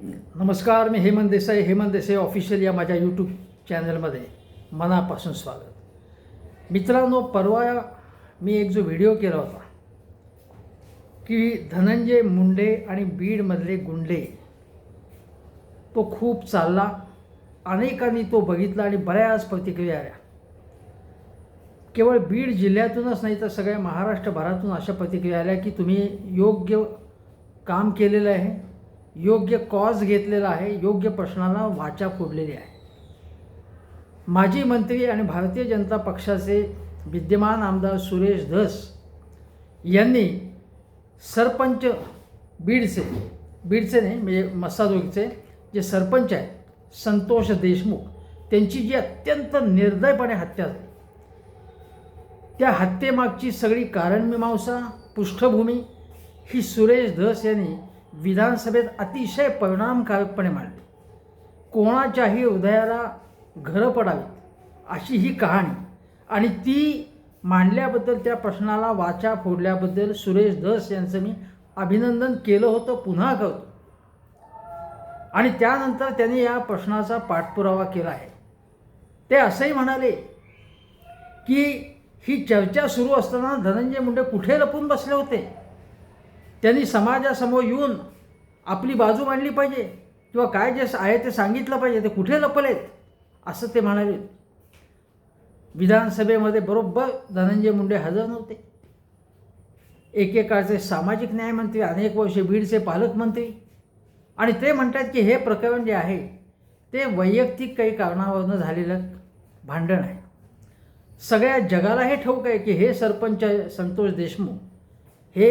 नमस्कार मी हेमंत देसाई. हेमंत देसाई ऑफिशियल या माझ्या यूट्यूब चॅनलमध्ये मनापासून स्वागत. मित्रांनो परवा मी एक जो व्हिडिओ केला होता की धनंजय मुंडे आणि बीडमधले गुंडे तो खूप चालला. अनेकांनी तो बघितला आणि बऱ्याच प्रतिक्रिया आल्या. केवळ बीड जिल्ह्यातूनच नाही तर सगळ्या महाराष्ट्रभरातून अशा प्रतिक्रिया आल्या की तुम्ही योग्य काम केलेलं आहे. योग्य कॉज घेतलेला आहे योग्य प्रश्नाला वाचा फोडलेली आहे. माजी मंत्री आणि भारतीय जनता पक्षाचे विद्यमान आमदार सुरेश धस यांनी सरपंच बीडचे बीडचे नाही म्हणजे मस्साजोगीचे जे सरपंच आहेत संतोष देशमुख त्यांची जी अत्यंत निर्दयपणे हत्या झाली. त्या हत्येमागची सगळी कारणमीमांसा पृष्ठभूमी ही सुरेश धस यांनी विधानसभेत अतिशय परिणामकारकपणे मांडली. कोणाच्याही हृदयाला घरं पडावीत अशी ही कहाणी. आणि ती मांडल्याबद्दल त्या प्रश्नाला वाचा फोडल्याबद्दल सुरेश धस यांचं मी अभिनंदन केलं होतं पुन्हा करतो. आणि त्यानंतर त्यांनी या प्रश्नाचा पाठपुरावा केला आहे. ते असंही म्हणाले की ही चर्चा सुरू असताना धनंजय मुंडे कुठे लपून बसले होते? त्यांनी समाजासमोर येऊन आपली बाजू मांडली पाहिजे. किंवा काय जे आहे ते सांगितलं पाहिजे ते कुठे लपलेत? असं ते म्हणाले. विधानसभेमध्ये बरोबर धनंजय मुंडे हजर नव्हते. एकेकाळचे सामाजिक न्यायमंत्री अनेक वर्षे बीडचे पालकमंत्री आणि ते म्हणतात की हे प्रकरण जे आहे ते वैयक्तिक काही कारणावरनं झालेलं भांडण आहे. सगळ्या जगाला हे ठाऊक आहे की हे सरपंच संतोष देशमुख हे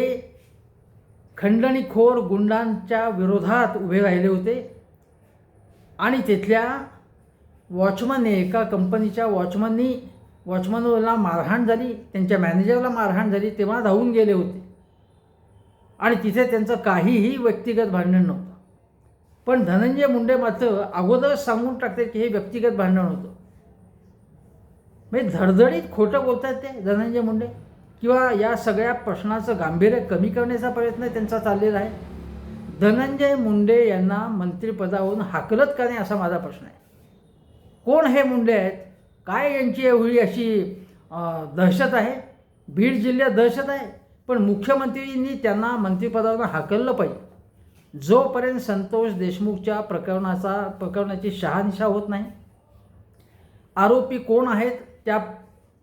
खंडणीखोर गुंडांच्या विरोधात उभे राहिले होते. आणि तिथल्या वॉचमनने एका कंपनीच्या वॉचमननी वॉचमनला मारहाण झाली. त्यांच्या मॅनेजरला मारहाण झाली. तेव्हा धावून गेले होते. आणि तिथे त्यांचं काहीही व्यक्तिगत भांडण नव्हतं. पण धनंजय मुंडे मात्र अगोदरच सांगून टाकते की हे व्यक्तिगत भांडण होतं. म्हणजे धडधडीत खोटं बोलतात ते धनंजय मुंडे. किंवा या सगळ्या प्रश्नाचं गांभीर्य कमी करण्याचा प्रयत्न त्यांचा चाललेला आहे. धनंजय मुंडे यांना मंत्रिपदावरून हाकलत का नाही असा माझा प्रश्न आहे. कोण हे मुंडे आहेत? काय यांची एवढी अशी दहशत आहे? बीड जिल्ह्यात दहशत आहे. पण मुख्यमंत्रींनी त्यांना मंत्रिपदावरून हाकललं पाहिजे. जोपर्यंत संतोष देशमुखच्या प्रकरणाचा प्रकरणाची शहानिशा होत नाही आरोपी कोण आहेत? त्या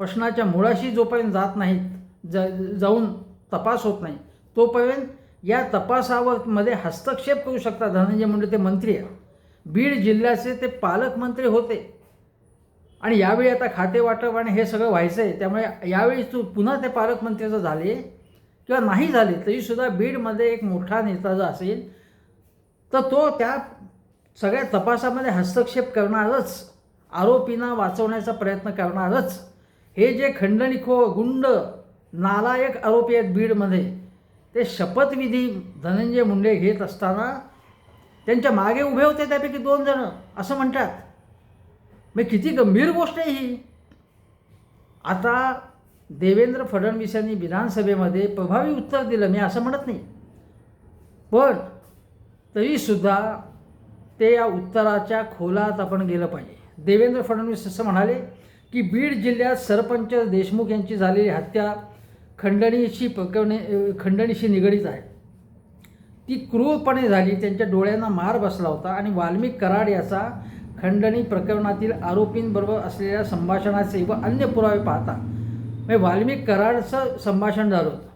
प्रश्नाच्या मुळाशी जोपर्यंत जात नाहीत ज जाऊन तपास होत नाही. तोपर्यंत या तपासावर मध्ये हस्तक्षेप करू शकतात धनंजय मुंडे ते मंत्री आहे बीड जिल्ह्याचे ते पालकमंत्री होते. आणि यावेळी आता खाते वाटप आणि हे सगळं व्हायचं आहे त्यामुळे यावेळी तू पुन्हा ते पालकमंत्री जर झाले किंवा नाही झाले तरीसुद्धा बीडमध्ये एक मोठा नेता जर असेल तर तो त्या सगळ्या तपासामध्ये हस्तक्षेप करणारच आरोपींना वाचवण्याचा प्रयत्न करणारच. हे जे खंडणीखो गुंड नालायक आरोपी आहेत बीडमध्ये. ते शपथविधी धनंजय मुंडे घेत असताना त्यांच्या मागे उभे होते त्यापैकी दोन जणं असं म्हणतात. मग किती गंभीर गोष्ट आहे ही. आता देवेंद्र फडणवीस यांनी विधानसभेमध्ये प्रभावी उत्तर दिलं मी असं म्हणत नाही. पण तरीसुद्धा ते या उत्तराच्या खोलात आपण गेलं पाहिजे. देवेंद्र फडणवीस असं म्हणाले की बीड जिल्ह्यात सरपंच देशमुख यांची झालेली हत्या खंडणीशी प्रकरणे खंडणीशी निगडीत आहे. ती क्रूरपणे झाली त्यांच्या डोळ्यांना मार बसला होता आणि वाल्मिक कराड याचा खंडणी प्रकरणातील आरोपींबरोबर असलेल्या संभाषणाचे व अन्य पुरावे पाहता म्हणजे वाल्मिक कराडचं संभाषण झालं होतं.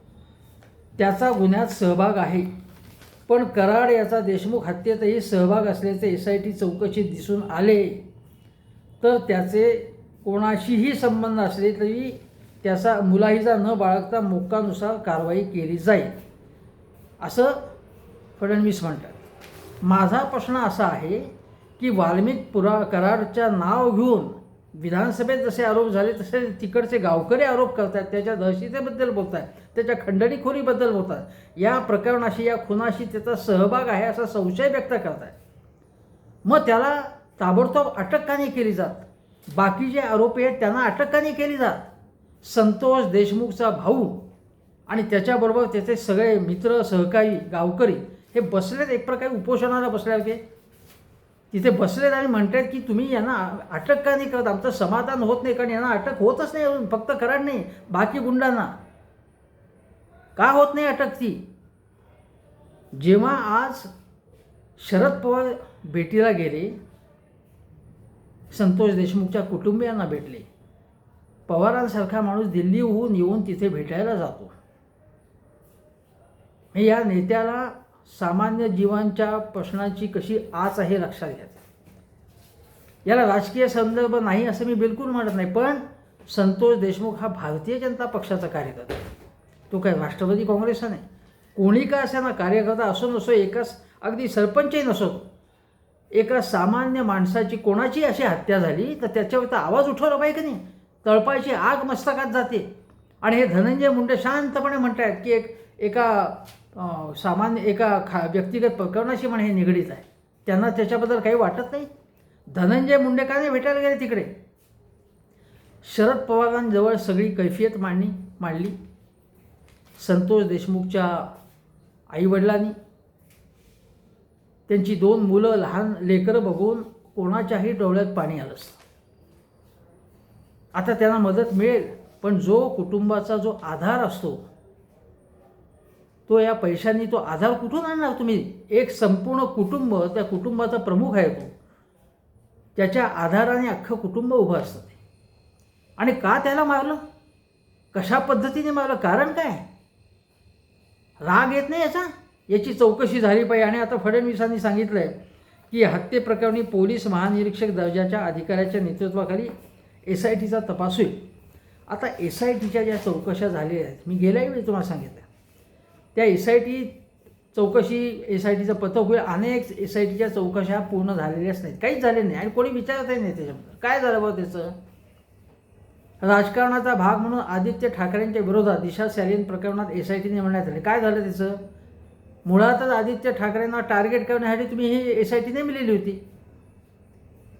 त्याचा गुन्ह्यात सहभाग आहे. पण कराड याचा देशमुख हत्येतही सहभाग असल्याचे एस आय टी चौकशीत दिसून आले. तर त्याचे कोणाशीही संबंध असले तरी त्याचा मुलाहिजा न बाळगता मोक्कानुसार कारवाई केली जाईल. असं फडणवीस म्हणतात. माझा प्रश्न असा आहे की वाल्मिक पुरा करारच्या नाव घेऊन विधानसभेत जसे आरोप झाले तसे तिकडचे गावकरी आरोप करतात. त्याच्या दहशतीबद्दल बोलत आहेत त्याच्या खंडणीखोरीबद्दल बोलत आहेत या प्रकरणाशी या खुनाशी त्याचा सहभाग आहे असा संशय व्यक्त करत आहेत मग त्याला ताबडतोब अटक का नाही केली जात? बाकी जे आरोपी आहेत त्यांना अटक का नाही केली जात? संतोष देशमुखचा भाऊ आणि त्याच्याबरोबर त्याचे सगळे मित्र सहकारी गावकरी हे बसलेत एक प्रकारे उपोषणाला बसले होते तिथे बसलेत आणि म्हणतात की तुम्ही यांना अटक का नाही करत? आमचं समाधान होत नाही कारण यांना अटक होतच नाही अजून फक्त कराड नाही बाकी गुंडांना. का होत नाही अटक ती? जेव्हा आज शरद पवार भेटीला गेले संतोष देशमुखच्या कुटुंबियांना भेटले पवारांसारखा माणूस दिल्लीहून येऊन तिथे भेटायला जातो. या नेत्याला सामान्य जीवांच्या प्रश्नांची कशी आच आहे लक्षात घ्यायचं याला राजकीय संदर्भ नाही असं मी बिलकुल म्हणत नाही पण संतोष देशमुख हा भारतीय जनता पक्षाचा कार्यकर्ता. तो काय राष्ट्रवादी काँग्रेसचा नाही. कोणी का असे ना कार्यकर्ता असो नसो एकाच अगदी सरपंचही नसो. एका सामान्य माणसाची कोणाची अशी हत्या झाली तर त्याच्यावर तर आवाज उठवला पाहिजे की नाही? तळपायची आग मस्तकात जाते. आणि हे धनंजय मुंडे शांतपणे म्हणत आहेत की एक एका सामान्य एका खा व्यक्तिगत प्रकरणाशी म्हणे हे निगडीत आहे. त्यांना त्याच्याबद्दल काही वाटत नाही? धनंजय मुंडे का नाही भेटायला गेले तिकडे? शरद पवारांजवळ सगळी कैफियत मांडणी मांडली. संतोष देशमुखच्या आईवडिलांनी. त्यांची दोन मुलं लहान लेकरं बघून कोणाच्याही डोळ्यात पाणी आलं असतं आता त्यांना मदत मिळेल पण जो कुटुंबाचा जो आधार असतो तो या पैशांनी तो आधार कुठून आणणार तुम्ही? एक संपूर्ण कुटुंब त्या कुटुंबाचा प्रमुख आहे तो. त्याच्या आधाराने अख्खं कुटुंब उभं असतं ते. आणि का त्याला मारलं? कशा पद्धतीने मारलं? कारण काय? राग येत नाही याचा? याची चौकशी झाली पाहिजे. आणि आता फडणवीसांनी सांगितलं आहे की हत्येप्रकरणी पोलीस महानिरीक्षक दर्जाच्या अधिकाऱ्याच्या नेतृत्वाखाली एस आय टीचा तपास होईल. आता एस आय टीच्या ज्या चौकशा झालेल्या आहेत मी गेल्याही वेळी तुम्हाला सांगितलं त्या एस आय टी चौकशी एस आय टीचं पथक होईल. अनेक एस आय टीच्या चौकशा पूर्ण झालेल्याच नाहीत काहीच झाले नाही. आणि कोणी विचारतही नाही त्याच्याबद्दल. काय झालं बघ त्याचं? राजकारणाचा भाग म्हणून आदित्य ठाकरेंच्या विरोधात दिशा सॅलिन प्रकरणात एस आय टीने म्हणण्यात आले. काय झालं त्याचं? मुळातच आदित्य ठाकरेंना टार्गेट करण्यासाठी तुम्ही ही एस आय टी नेमलेली होती.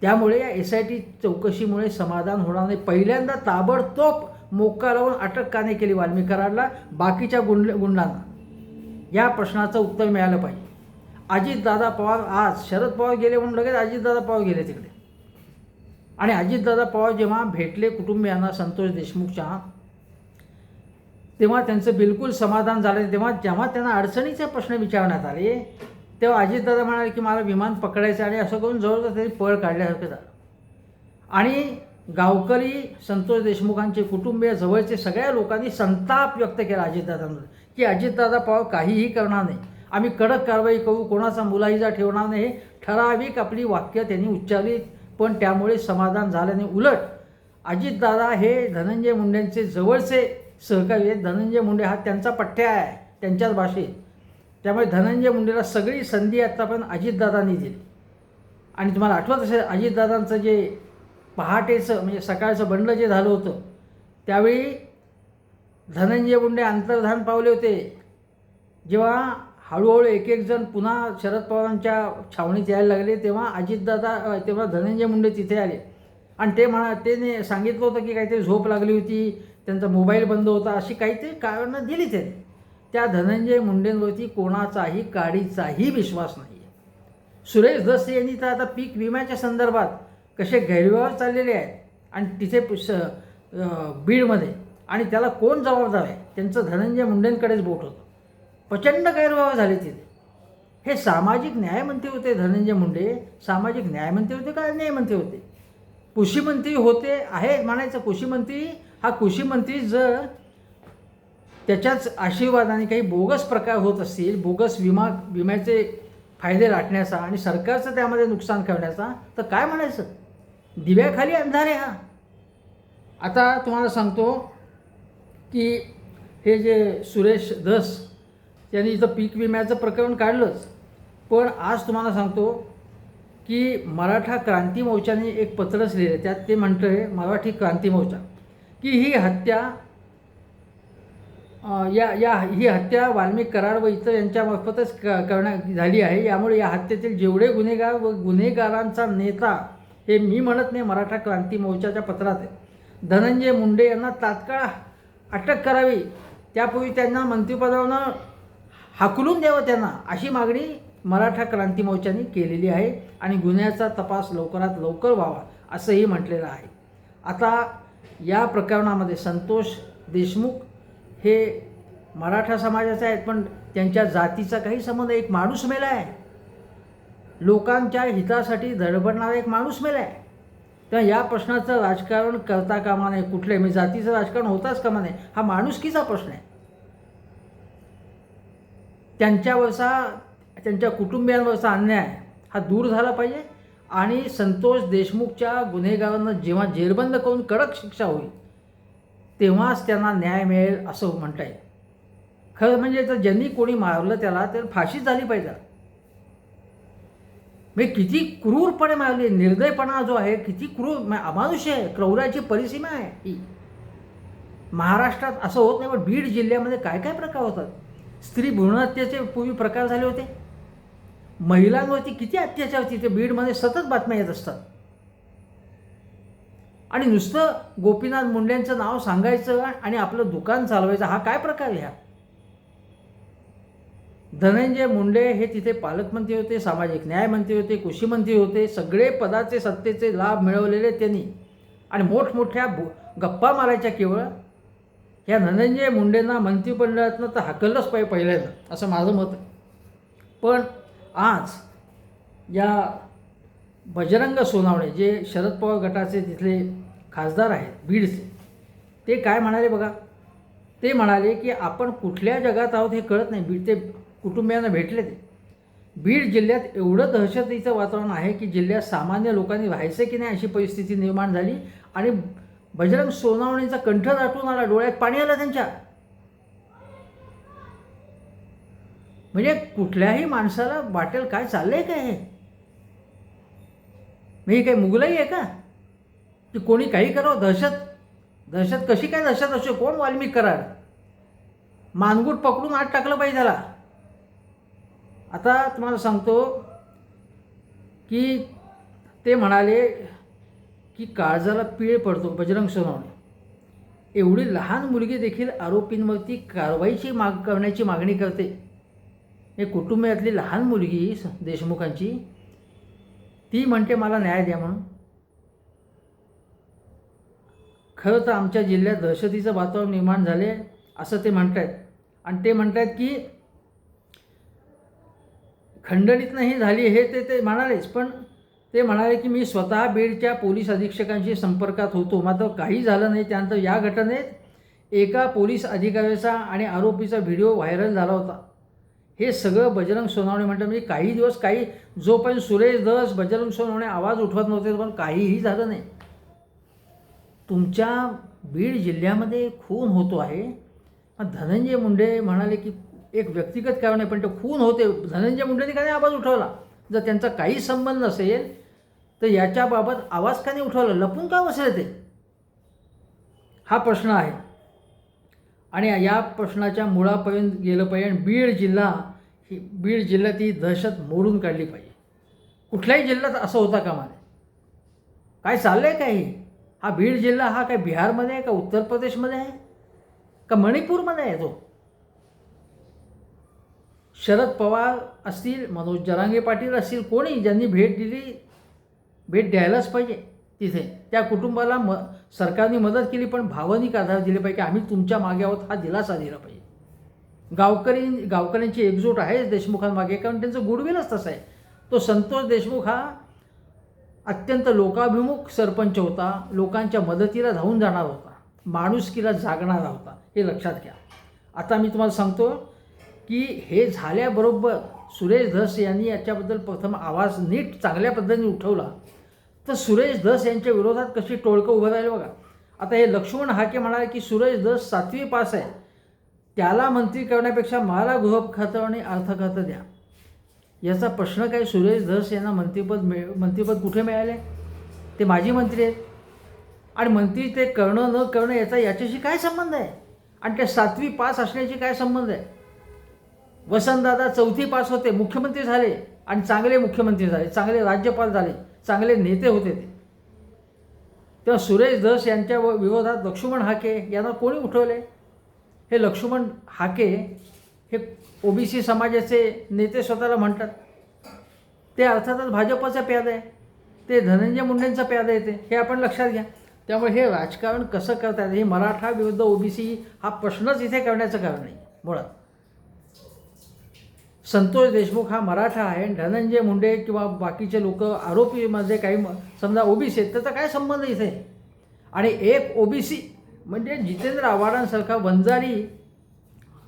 त्यामुळे या एस आय टी चौकशीमुळे समाधान होणार नाही. पहिल्यांदा ताबडतोब मोक्का लावून अटक का नाही केली वाल्मिकराडला बाकीच्या गुंड गुंडांना. या प्रश्नाचं उत्तर मिळालं पाहिजे. अजितदादा पवार आज शरद पवार गेले म्हणून लगेच अजितदादा पवार गेले तिकडे. आणि अजितदादा पवार जेव्हा भेटले कुटुंबियांना संतोष देशमुखच्या तेव्हा त्यांचं बिलकुल समाधान झालं नाही. तेव्हा जेव्हा त्यांना अडचणीचे प्रश्न विचारण्यात आले तेव्हा अजितदादा म्हणाले की मला विमान पकडायचं आणि असं करून जवळजवळ त्यांनी पळ काढल्यासारखं झालं. आणि गावकरी संतोष देशमुखांचे कुटुंबीय जवळचे सगळ्या लोकांनी संताप व्यक्त केला अजितदादांवर की अजितदादा पवार काहीही करणार नाही. आम्ही कडक कारवाई करू कोणाचा मुलाहिजा ठेवणार नाही. हे ठराविक आपली वाक्य त्यांनी उच्चारली पण त्यामुळे समाधान झालं नाही. उलट अजितदादा हे धनंजय मुंडेंचे जवळचे सहकारी आहेत. धनंजय मुंडे हा त्यांचा पठ्ठ्या आहे त्यांच्याच भाषेत. त्यामुळे धनंजय मुंडेला सगळी संधी आत्तापर्यंत अजितदादांनी दिली. आणि तुम्हाला आठवत असेल अजितदादांचं जे पहाटेचं म्हणजे सकाळचं बंड जे झालं होतं त्यावेळी धनंजय मुंडे अंतर्धान पावले होते. जेव्हा हळूहळू एक एक जण पुन्हा शरद पवारांच्या छावणीत यायला लागले तेव्हा अजितदादा तेव्हा धनंजय मुंडे तिथे आले. आणि ते म्हणा त्याने सांगितलं होतं की काहीतरी झोप लागली होती त्यांचा मोबाईल बंद होता अशी काहीतरी कारणं दिली त्यांनी. त्या धनंजय मुंडेंवरती कोणाचाही काडीचाही विश्वास नाही आहे सुरेश दस यांनी तर आता पीक विम्याच्या संदर्भात कसे गैरव्यवहार चाललेले आहेत आणि तिथे बीडमध्ये आणि त्याला कोण जबाबदार आहे त्यांचं धनंजय मुंडेंकडेच बोट होतं. प्रचंड गैरव्यवहार झाले तिथे. हे सामाजिक न्यायमंत्री होते धनंजय मुंडे. सामाजिक न्यायमंत्री होते का न्यायमंत्री होते? कृषीमंत्री होते आहे म्हणायचं. कृषीमंत्री हा कृषीमंत्री जर त्याच्याच आशीर्वादाने काही बोगस प्रकार होत असतील बोगस विमा विम्याचे फायदे लाटण्याचा आणि सरकारचं त्यामध्ये नुकसान करण्याचा तर काय म्हणायचं? दिव्याखाली अंधार आहे हा. आता तुम्हाला सांगतो की हे जे सुरेश धस यांनी इथं पीक विम्याचं प्रकरण काढलंच. पण आज तुम्हाला सांगतो की मराठा क्रांती मोर्चाने एक पत्रच लिहिलं त्यात ते म्हणतं आहे मराठी क्रांती मोर्चा की ही हत्या या या ही हत्या वाल्मिक कराड व इतर यांच्यामार्फतच क करण्या झाली आहे. यामुळे या हत्येतील जेवढे गुन्हेगार व गुन्हेगारांचा नेता हे मी म्हणत नाही मराठा क्रांती मोर्चाच्या पत्रात आहे. धनंजय मुंडे यांना तात्काळ अटक करावी. त्यापूर्वी त्यांना मंत्रिपदावरनं हाकलून द्यावं त्यांना अशी मागणी मराठा क्रांती मोर्चाने केलेली आहे आणि गुन्ह्याचा तपास लवकरात लवकर व्हावा असंही म्हटलेलं आहे. आता या प्रकरणामध्ये संतोष देशमुख हे मराठा समाजाचे आहेत पण त्यांच्या जातीचा काही संबंध एक माणूस मेला आहे. लोकांच्या हितासाठी धडपडणारा एक माणूस मेला आहे. तर या प्रश्नाचं राजकारण करता कामा नये कुठले म्हणजे जातीचं राजकारण होताच कामा नये हा माणुसकीचा प्रश्न आहे. त्यांच्यावरचा त्यांच्या कुटुंबियांवरचा अन्याय हा दूर झाला पाहिजे आणि संतोष देशमुखच्या गुन्हेगारांना जेव्हा जेरबंद करून कडक शिक्षा होईल तेव्हाच त्यांना न्याय मिळेल असं म्हणता येईल खरं म्हणजे तर ज्यांनी कोणी मारलं त्याला तर फाशीच झाली पाहिजे. मी किती क्रूरपणे मारली निर्दयपणा जो आहे किती क्रूर अमानुष्य आहे क्रौराची परिसीमा आहे ही. महाराष्ट्रात असं होत नाही पण बीड जिल्ह्यामध्ये काय काय प्रकार होतात? स्त्री भ्रूणहत्येचे पूर्वी प्रकार झाले होते. महिलांवरती किती अत्याचार तिथे बीडमध्ये सतत बातम्या येत असतात. आणि नुसतं गोपीनाथ मुंडेंचं नाव सांगायचं आणि आपलं दुकान चालवायचं हा काय प्रकार ह्या धनंजय मुंडे हे तिथे पालकमंत्री होते सामाजिक न्यायमंत्री होते कृषी मंत्री होते सगळे पदाचे सत्तेचे लाभ मिळवलेले त्यांनी. आणि मोठमोठ्या भू गप्पा मारायच्या केवळ. ह्या धनंजय मुंडेंना मंत्रिमंडळातनं तर हाकललंच पाहिजे पहिल्यांदा असं माझं मत आहे. पण आज या बजरंग सोनावणे जे शरद पवार गटाचे तिथले खासदार आहेत बीडचे. ते काय म्हणाले बघा? ते म्हणाले की आपण कुठल्या जगात आहोत हे कळत नाही. बीड ते कुटुंबियांना भेटले ते. बीड जिल्ह्यात एवढं दहशतीचं वातावरण आहे की जिल्ह्यात सामान्य लोकांनी राहायचं की नाही अशी परिस्थिती निर्माण झाली आणि बजरंग सोनावणीचा कंठ दाटून आला डोळ्यात पाणी आलं त्यांच्या. म्हणजे कुठल्याही माणसाला वाटेल काय चाललंय काय हे? म्हणजे काही मुगलाई आहे का? की कोणी काही करावं? दहशत. दहशत कशी काय दहशत असो? कोण वाल्मिक करार? मानगूट पकडून आत टाकलं पाहिजे त्याला. आता तुम्हाला सांगतो की ते म्हणाले की काळजाला पीळ पडतो बजरंग सोनवणे. एवढी लहान मुलगी देखील आरोपींवरती कारवाईची माग करण्याची मागणी करते. हे कुटुंबातली लहान मुलगी स- देशमुखांची ती म्हणते मला न्याय द्या म्हणून. खरं तर आमच्या जिल्ह्यात दहशतीचं वातावरण निर्माण झाले असं ते म्हणत आहेत आणि ते म्हणत आहेत की खंडणीत नाही झाली हे ते ते म्हणालेच पण ते म्हणाले की मी स्वतः बीडच्या पोलीस अधीक्षकांशी संपर्कात होतो. मात्र काही झालं नाही त्यानंतर या घटनेत एका पोलीस अधिकाऱ्याचा आणि आरोपीचा व्हिडिओ व्हायरल झाला होता. हे सगळं बजरंग सोनावणे म्हणतात. म्हणजे काही दिवस काही जोपर्यंत सुरेश दस बजरंग सोनावणे आवाज उठवत नव्हते पण काहीही झालं नाही. तुमच्या बीड जिल्ह्यामध्ये खून होतो आहे. धनंजय मुंडे म्हणाले की एक व्यक्तिगत कारण आहे पण ते खून होते. धनंजय मुंडेने का नाही आवाज उठवला? जर त्यांचा काही संबंध नसेल तर याच्याबाबत आवाज का नाही उठवला? लपून का बसले ते? हा प्रश्न आहे. आणि या प्रश्नाच्या मुळापर्यंत गेलं पाहिजे आणि बीड जिल्हा ही बीड जिल्ह्यात ही दहशत मोडून काढली पाहिजे. कुठल्याही जिल्ह्यात असं होता कामा नये. काय चाललं आहे काही हा बीड जिल्हा हा काय बिहारमध्ये आहे का उत्तर प्रदेशमध्ये आहे? का मणिपूरमध्ये आहे तो? शरद पवार असतील मनोज जरांगे पाटील असतील कोणी ज्यांनी भेट दिली भेट द्यायलाच पाहिजे तिथे. त्या कुटुंबाला म सरकारने मदत केली पण भावनिक आधार दिले पाहिजे आम्ही तुमच्या मागे आहोत हा दिलासा दिला पाहिजे. गावकरी गावकऱ्यांची एकजूट आहेच देशमुखांमागे कारण त्यांचं गुडविलच तसं आहे. तो संतोष देशमुख हा अत्यंत लोकाभिमुख सरपंच होता लोकांच्या मदतीला धावून जाणार होता माणुसकीला जागणारा होता हे लक्षात घ्या. आता मी तुम्हाला सांगतो की हे झाल्याबरोबर सुरेश धस यांनी याच्याबद्दल प्रथम आवाज नीट चांगल्या पद्धतीने उठवला. तर सुरेश धस यांच्या विरोधात कशी टोळकं उभं राहील बघा. आता हे लक्ष्मण हाके म्हणाले की सुरेश धस सातवी पास आहे. त्याला मंत्री करण्यापेक्षा मला गृह खातं आणि अर्थ खातं द्या. याचा प्रश्न काय सुरेश धस यांना मंत्रिपद मिळ मंत्रिपद कुठे मिळाले? ते माजी मंत्री आहेत. आणि मंत्री ते करणं न करणं याचा याच्याशी काय संबंध आहे? आणि त्या सातवी पास असण्याशी काय संबंध आहे? वसंतदादा चौथी पास होते मुख्यमंत्री झाले आणि चांगले मुख्यमंत्री झाले चांगले राज्यपाल झाले चांगले नेते होते ते. तेव्हा सुरेश धस यांच्या व- विरोधात लक्ष्मण हाके यांना कोणी उठवले? हे लक्ष्मण हाके हे ओबीसी समाजाचे नेते स्वतःला म्हणतात. ते अर्थातच भाजपचा प्याद आहे. ते धनंजय मुंडेंचा प्याद आहे ते. हे आपण लक्षात घ्या. त्यामुळे हे राजकारण कसं करतात हे मराठा विरुद्ध ओबीसी हा प्रश्नच इथे करण्याचं कारण नाही. मुळात संतोष देशमुख हा मराठा आहे धनंजय मुंडे किंवा बाकीचे लोक आरोपीमध्ये काही म- समजा ओबीसी आहेत त्याचा काय संबंध इथे? आणि एक ओबीसी म्हणजे जितेंद्र आव्हाडांसारखा वंजारी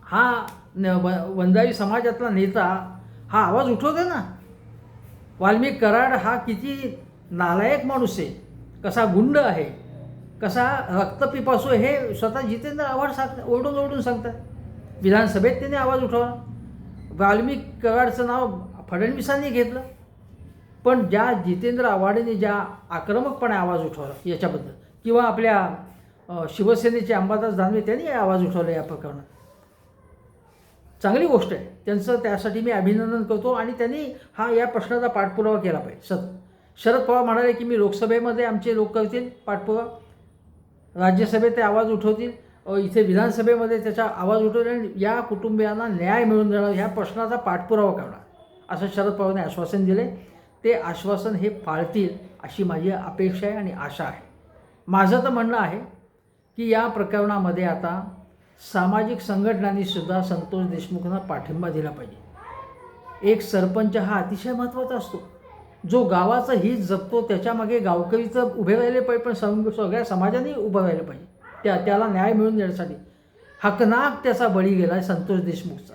हा न- व- वंजारी समाजातला नेता हा आवाज उठवतो ना? वाल्मिक कराड हा किती नालायक माणूस आहे. कसा गुंड आहे. कसा रक्तपिपासू हे स्वतः जितेंद्र आव्हाड सांग ओरडून ओरडून सांगतात. विधानसभेत त्यांनी आवाज उठवला. वाल्मिक कराडचं नाव फडणवीसांनी घेतलं. पण ज्या जितेंद्र आव्हाडेने ज्या आक्रमकपणे आवाज उठवला याच्याबद्दल किंवा आपल्या शिवसेनेचे अंबादास दानवे त्यांनी आवाज उठवला या प्रकरणात. चांगली गोष्ट आहे. त्यांचं त्यासाठी मी अभिनंदन करतो आणि त्यांनी हा या प्रश्नाचा पाठपुरावा केला पाहिजे. सर शरद पवार म्हणाले की मी लोकसभेमध्ये आमचे लोक करतील पाठपुरावा. राज्यसभेत ते आवाज उठवतील इथे विधानसभेमध्ये त्याचा आवाज उठवतील आणि या कुटुंबियांना न्याय मिळून देणार ह्या प्रश्नाचा पाठपुरावा करणार. असं शरद पवारांनी आश्वासन दिले. ते आश्वासन हे पाळतील अशी माझी अपेक्षा आहे आणि आशा आहे. माझं तर म्हणणं आहे की या प्रकरणामध्ये आता सामाजिक संघटनांनी सुद्धा संतोष देशमुखांना पाठिंबा दिला पाहिजे. एक सरपंच हा अतिशय महत्त्वाचा असतो. जो गावाचं हित जपतो त्याच्यामागे गावकरीचं उभे राहिले पाहिजे पण सं सगळ्या समाजाने उभं राहिलं पाहिजे. त्या त्याला न्याय मिळवून देण्यासाठी हकनाक त्याचा बळी गेला आहे संतोष देशमुखचा.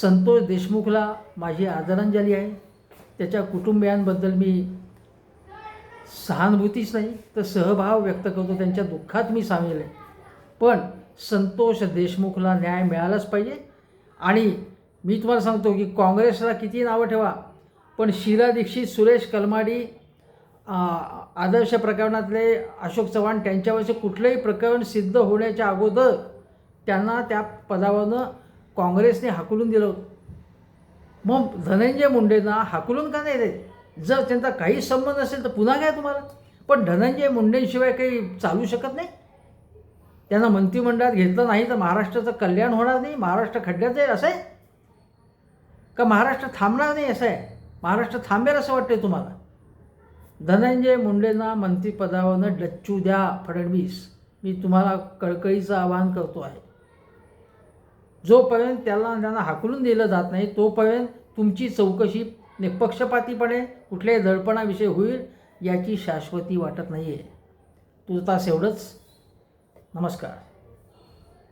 संतोष देशमुखला माझी आदरांजली आहे. त्याच्या कुटुंबियांबद्दल मी सहानुभूतीच नाही तर सहभाव व्यक्त करतो त्यांच्या दुःखात मी सामील आहे. पण संतोष देशमुखला न्याय मिळालाच पाहिजे. आणि मी तुम्हाला सांगतो की काँग्रेसला किती नावं ठेवा पण शीला दीक्षित सुरेश कलमाडी आदर्श प्रकरणातले अशोक चव्हाण त्यांच्यावरचे कुठलंही प्रकरण सिद्ध होण्याच्या अगोदर त्यांना त्या पदावरनं काँग्रेसने हाकलून दिलं होतं. मग धनंजय मुंडेंना हाकलून का नाही देत? जर त्यांचा काही संबंध असेल तर पुन्हा काय तुम्हाला? पण धनंजय मुंडेंशिवाय काही चालू शकत नाही? त्यांना मंत्रिमंडळात घेतलं नाही तर महाराष्ट्राचं कल्याण होणार नाही महाराष्ट्र खड्ड्यात जाईल असं आहे? का महाराष्ट्र थांबणार नाही असं आहे? महाराष्ट्र थांबेल असं वाटतंय तुम्हाला? धनंजय मुंडेंना मंत्रिपदावरनं डच्चू द्या फडणवीस. मी तुम्हाला कळकळीचं आवाहन करतो आहे. जोपर्यंत त्याला त्यांना हाकलून दिलं जात नाही तोपर्यंत तुमची चौकशी निपक्षपातीपणे कुठल्याही दडपणाविषयी होईल याची शाश्वती वाटत नाही आहे तुर्तास एवढंच. नमस्कार.